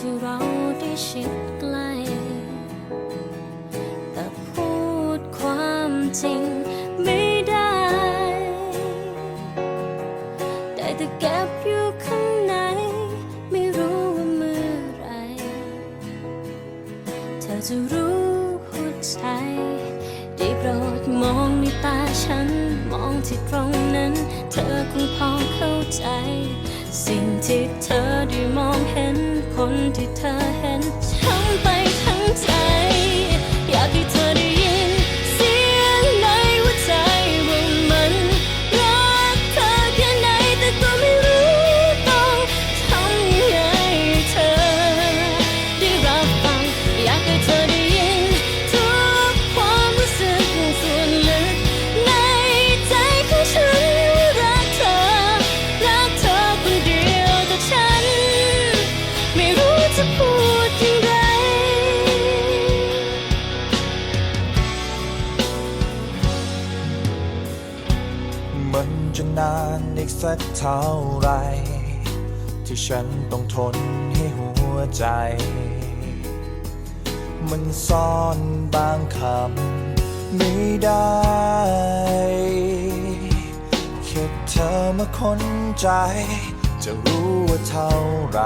ที่เราได้ชิดใกล้แต่พูดความจริงไม่ได้ได้แต่เก็บอยู่ข้างใน ไม่รู้ว่าเมื่อไร เธอจะรู้หัวใจได้โปรดมองในตาฉัน มองที่ตรงนั้น เธอคงพอเข้าใจ สิ่งที่เธอได้มองเห็น คนที่เธอเห็นช้ำไปทั้งใจ มันจะนานอีกสักเท่าไร ที่ฉันต้องทนให้หัวใจ มันซ่อนบางคำไม่ได้ แค่เธอมาค้นใจ จะรู้ว่าเท่าไร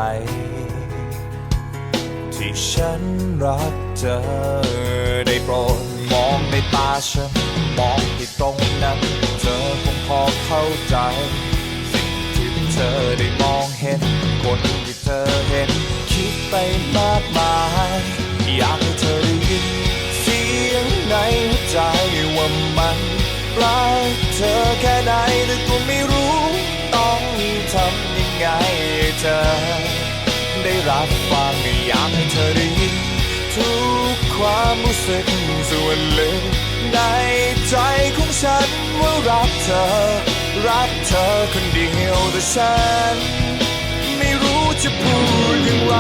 ที่ฉันรักเธอได้โปรดมองในตาฉัน มองที่ตรงนั้นเธอ อเข้าใจ สิ่งที่เธอได้มองเห็น คนที่เธอเห็น คิดไปมากมาย อยากให้เธอได้ยิน เสียงในหัวใจว่ามันรักเธอแค่ไหนแต่ก็ไม่รู้ ต้องทำยังไงให้เธอ ได้รับฟังอยากให้เธอได้ยิน ทุกความรู้สึกส่วนลึกใน ใจของฉันว่ารักเธอ รักเธอคนเดียวแต่ฉัน ไม่รู้จะพูดอย่างไร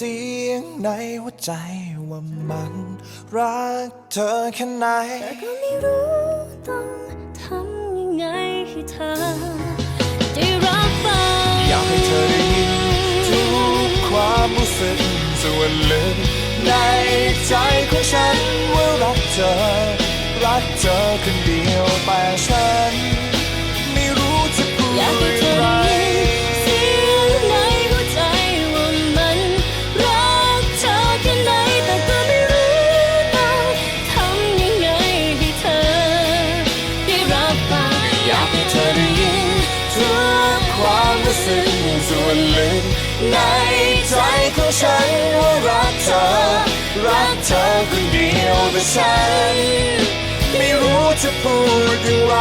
เสียงในหัวใจว่ามันรักเธอแค่ไหน แต่ก็ไม่รู้ต้องทำยังไงให้เธอได้รับฟังอยากให้เธอได้ยินทุกความรู้สึกส่วนลึกในใจของฉันว่ารักเธอ รักเธอคนเดียวแต่ฉัน ในใจของฉันว่ารักเธอ รักเธอคนเดียวแต่ฉัน ไม่รู้จะพูดอย่างไร